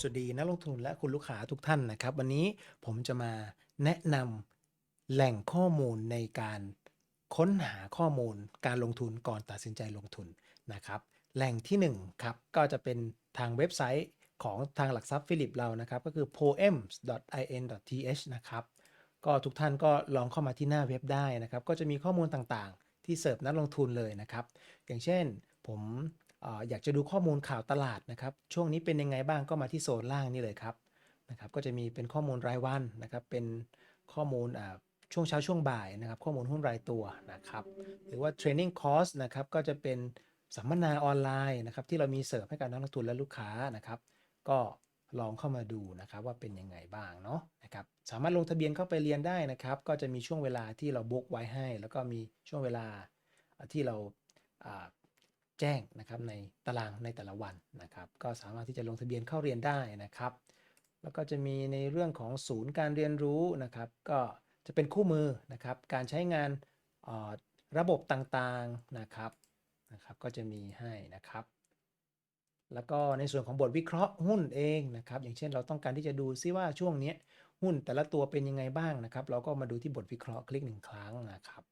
สวัสดีนักลงทุนและคุณลูกค้าทุกท่านนะครับ วันนี้ผมจะมาแนะนำแหล่งข้อมูลในการค้นหาข้อมูลการลงทุนก่อนตัดสินใจลงทุนนะครับ แหล่งที่1ครับก็จะเป็นทางเว็บไซต์ของทางหลักทรัพย์ฟิลิปเรานะครับ ก็คือ poems.in.th นะครับ ก็ทุกท่านก็ลองเข้ามาที่หน้าเว็บได้นะครับ ก็จะมีข้อมูลต่างๆ ที่เสิร์ฟนักลงทุนเลยนะครับ อย่างเช่น ผม อยากจะดูข้อมูลข่าวตลาดนะครับ ช่วงนี้เป็นยังไงบ้างก็มาที่โซนล่างนี่เลยครับนะครับก็จะมีเป็นข้อมูลรายวันนะครับ เป็นข้อมูลช่วงเช้าช่วงบ่ายนะครับ ข้อมูลหุ้นรายตัวนะครับ หรือว่า training c o u r s นะครับก็จะเป็นสัมมนาออนไลน์นะครับ ที่เรามีเสิร์ฟให้กับนักลงทุนและลูกค้านะครับ ก็ลองเข้ามาดูนะครับว่าเป็นยังไงบ้างเนาะนะครับสามารถลงทะเบียนเข้าไปเรียนได้นะครับ ก็จะมีช่วงเวลาที่เราบุ๊กไว้ให้ แล้วก็มีช่วงเวลาที่เราา แจ้งนะครับในตารางในแต่ละวันนะครับ ก็สามารถที่จะลงทะเบียนเข้าเรียนได้นะครับ แล้วก็จะมีในเรื่องของศูนย์การเรียนรู้นะครับ ก็จะเป็นคู่มือนะครับ การใช้งานออระบบต่างๆนะครับนะครับ ก็จะมีให้นะครับ แล้วก็ในส่วนของบทวิเคราะห์หุ้นเองนะครับ อย่างเช่นเราต้องการที่จะดูซิว่าช่วงนี้หุ้นแต่ละตัวเป็นยังไงบ้างนะครับ เราก็มาดูที่บทวิเคราะห์คลิกหนึ่งครั้งนะครับ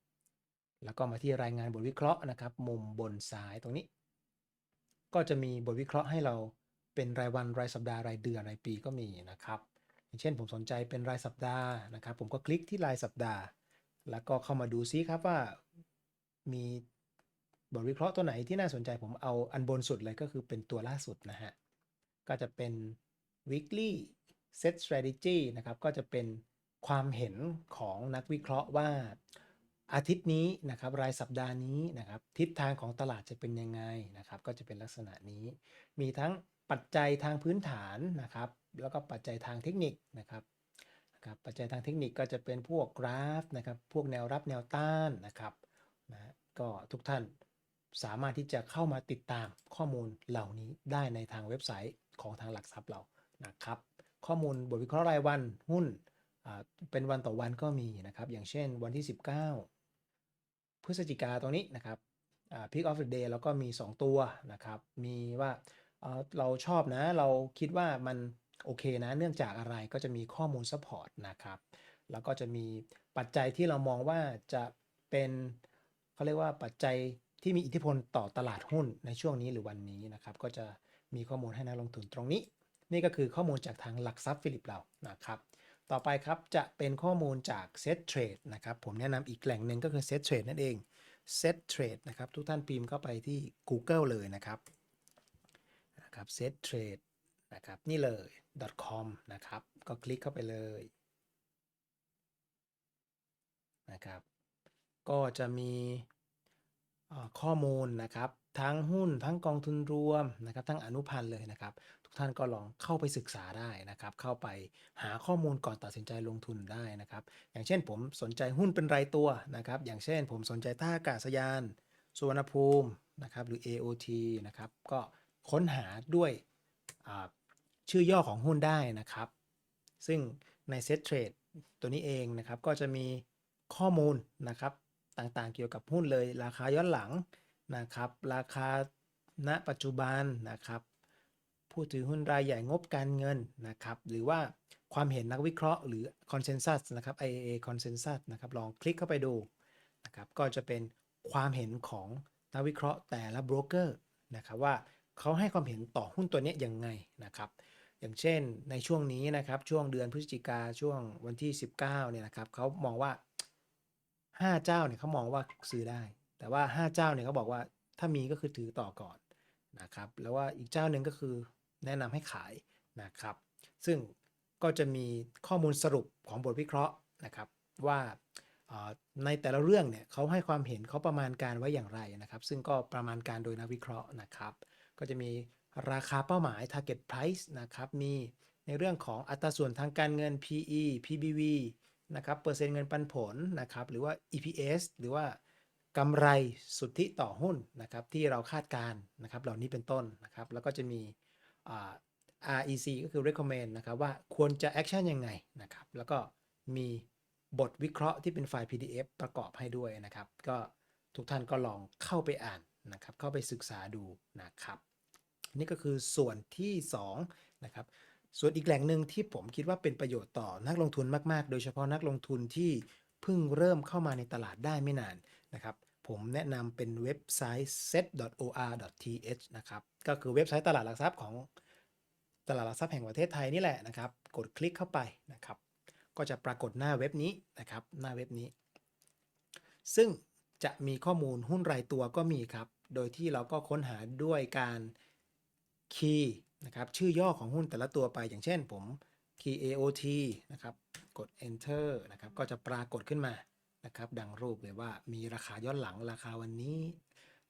แล้วก็มาที่รายงานบทวิเคราะห์นะครับ มุมบนซ้ายตรงนี้ ก็จะมีบทวิเคราะห์ให้เราเป็นรายวันรายสัปดาห์รายเดือนรายปีก็มีนะครับ อย่างเช่นผมสนใจเป็นรายสัปดาห์นะครับ ผมก็คลิกที่รายสัปดาห์ แล้วก็เข้ามาดูซิครับว่ามีบทวิเคราะห์ตัวไหนที่น่าสนใจผมเอาอันบนสุดเลยก็คือเป็นตัวล่าสุดนะฮะ ก็จะเป็น weekly set strategy นะครับ ก็จะเป็นความเห็นของนักวิเคราะห์ว่า อาทิตย์นี้นะครับรายสัปดาห์นี้นะครับทิศทางของตลาดจะเป็นยังไงนะครับ ก็จะเป็นลักษณะนี้ มีทั้งปัจจัยทางพื้นฐานนะครับ แล้วก็ปัจจัยทางเทคนิคนะครับนะครับปัจจัยทางเทคนิคก็จะเป็นพวกกราฟนะครับ พวกแนวรับแนวต้านนะครับนะก็ทุกท่านสามารถที่จะเข้ามาติดตามข้อมูลเหล่านี้ได้ในทางเว็บไซต์ของทางหลักทรัพย์เรานะครับ ข้อมูลบทวิเคราะห์รายวันหุ้นอ่าเป็นวันต่อวันก็มีนะครับ อย่างเช่นวันที่ 19 พฤศจิกาตรงนี้นะครับอ่า Peak of the day แล้วก็มี 2 ตัวนะครับ มีว่าเอ่อเราชอบนะ เราคิดว่ามันโอเคนะ เนื่องจากอะไรก็จะมีข้อมูล support นะครับ แล้วก็จะมีปัจจัยที่เรามองว่าจะเป็นเขาเรียกว่าปัจจัยที่มีอิทธิพลต่อตลาดหุ้นในช่วงนี้หรือวันนี้นะครับ ก็จะมีข้อมูลให้นักลงทุนตรงนี้ นี่ก็คือข้อมูลจากทางหลักทรัพย์ฟิลิปเรานะครับ ต่อไปครับจะเป็นข้อมูลจาก Set Trade นะครับผมแนะนำอีกแหล่งหนึ่งก็คือ Set Trade นั่นเอง Set Trade นะครับทุกท่านพิมพ์เข้าไปที่ Google เลยนะครับนะครับ Set Trade นะครับนี่เลย .com นะครับก็คลิกเข้าไปเลยนะครับก็จะมีข้อมูลนะครับทั้งหุ้นทั้งกองทุนรวมนะครับทั้งอนุพันธ์เลยนะครับ ท่านก็ลองเข้าไปศึกษาได้นะครับ เข้าไปหาข้อมูลก่อนตัดสินใจลงทุนได้นะครับ อย่างเช่นผมสนใจหุ้นเป็นรายตัวนะครับ อย่างเช่นผมสนใจท่าอากาศยานสุวรรณภูมินะครับ หรือ AOT นะครับ ก็ค้นหาด้วยชื่อย่อของหุ้นได้นะครับ ซึ่งใน Set Trade ตัวนี้เองนะครับ ก็จะมีข้อมูลนะครับต่างๆ เกี่ยวกับหุ้นเลย ราคาย้อนหลังนะครับ ราคาณปัจจุบันนะครับ ผู้ถือหุ้นรายใหญ่งบการเงินนะครับหรือว่าความเห็นนักวิเคราะห์หรือ Consensus นะครับ IAA Consensus นะครับลองคลิกเข้าไปดูนะครับก็จะเป็นความเห็นของนักวิเคราะห์แต่ละโบรกเกอร์นะครับว่าเขาให้ความเห็นต่อหุ้นตัวนี้ยยังไงนะครับอย่างเช่นในช่วงนี้นะครับช่วงเดือนพฤศจิกาช่วงวันที่ 19เนี่ยนะครับเขามองว่า 5 เจ้าเนี่ยเขามองว่าซื้อได้ แต่ว่า 5 เจ้าเนี่ยเขาบอกว่าถ้ามีก็คือถือต่อก่อนนะครับแล้วว่าอีกเจ้าหนึ่งก็คือ แนะนำให้ขายนะครับ ซึ่งก็จะมีข้อมูลสรุปของบทวิเคราะห์นะครับว่าในแต่ละเรื่องเนี่ยเขาให้ความเห็นเขาประมาณการไว้อย่างไรนะครับ ซึ่งก็ประมาณการโดยนักวิเคราะห์นะครับ ก็จะมีราคาเป้าหมาย target price นะครับมีในเรื่องของอัตราส่วนทางการเงิน PE PBV นะครับเปอร์เซ็นต์เงินปันผลนะครับหรือว่า EPS หรือว่ากำไรสุทธิต่อหุ้นนะครับที่เราคาดการณ์นะครับเหล่านี้เป็นต้นนะครับ แล้วก็จะมี REC ก็คือ recommend นะครับว่าควรจะ action ยังไงนะครับ แล้วก็มีบทวิเคราะห์ที่เป็นไฟล์ PDF ประกอบให้ด้วยนะครับ ก็ทุกท่านก็ลองเข้าไปอ่านนะครับ เข้าไปศึกษาดูนะครับ นี่ก็คือส่วนที่2นะครับ ส่วนอีกแหล่งหนึ่งที่ผมคิดว่าเป็นประโยชน์ต่อนักลงทุนมาก ๆ โดยเฉพาะนักลงทุนที่เพิ่งเริ่มเข้ามาในตลาดได้ไม่นานนะครับ ผมแนะนำเป็นเว็บไซต์ set.or.th นะครับ ก็คือเว็บไซต์ตลาดหลักทรัพย์ของตลาดหลักทรัพย์แห่งประเทศไทยนี่แหละนะครับ กดคลิกเข้าไปนะครับ ก็จะปรากฏหน้าเว็บนี้นะครับ หน้าเว็บนี้ ซึ่งจะมีข้อมูลหุ้นรายตัวก็มีครับ โดยที่เราก็ค้นหาด้วยการคีย์นะครับชื่อย่อของหุ้นแต่ละตัวไป อย่างเช่นผมคีย์ AOT นะครับ กด enter นะครับ ก็จะปรากฏขึ้นมา นะครับ ดังรูปเลยว่ามีราคาย้อนหลังราคาวันนี้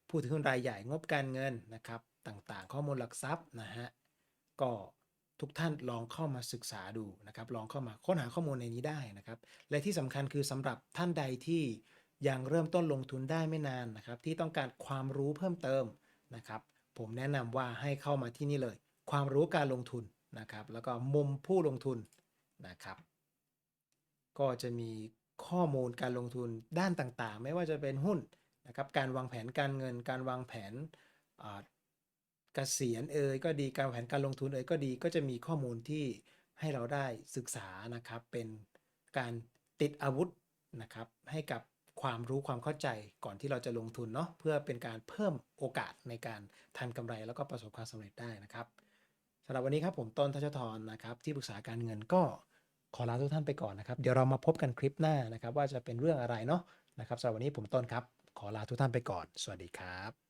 ผู้ถือหุ้นรายใหญ่งบการเงินนะครับ ต่างๆ ข้อมูลหลักทรัพย์นะฮะก็ทุกท่านลองเข้ามาศึกษาดูนะครับ ลองเข้ามาค้นหาข้อมูลในนี้ได้นะครับ และที่สำคัญคือสำหรับท่านใดที่ยังเริ่มต้นลงทุนได้ไม่นานนะครับ ที่ต้องการความรู้เพิ่มเติมนะครับ ผมแนะนำว่าให้เข้ามาที่นี่เลย ความรู้การลงทุนนะครับ แล้วก็มุมผู้ลงทุนนะครับ ก็จะมี ข้อมูลการลงทุนด้านต่างๆ ไม่ว่าจะเป็นหุ้นนะครับการวางแผนการเงิน การวางแผนเกษียณเอ่ยก็ดีการวางแผนการลงทุนเอ่ยก็ดีก็จะมีข้อมูลที่ให้เราได้ศึกษานะครับ เป็นการติดอาวุธนะครับให้กับความรู้ความเข้าใจก่อนที่เราจะลงทุนเนาะเพื่อเป็นการเพิ่มโอกาสในการทำกำไรแล้วก็ประสบความสำเร็จได้นะครับสำหรับวันนี้ครับผมต้นทัชทรนะครับที่ปรึกษาการเงินก็ ขอลาทุกท่านไปก่อนนะครับ เดี๋ยวเรามาพบกันคลิปหน้านะครับ ว่าจะเป็นเรื่องอะไรเนาะนะครับสำหรับวันนี้ผมต้นครับ ขอลาทุกท่านไปก่อน สวัสดีครับ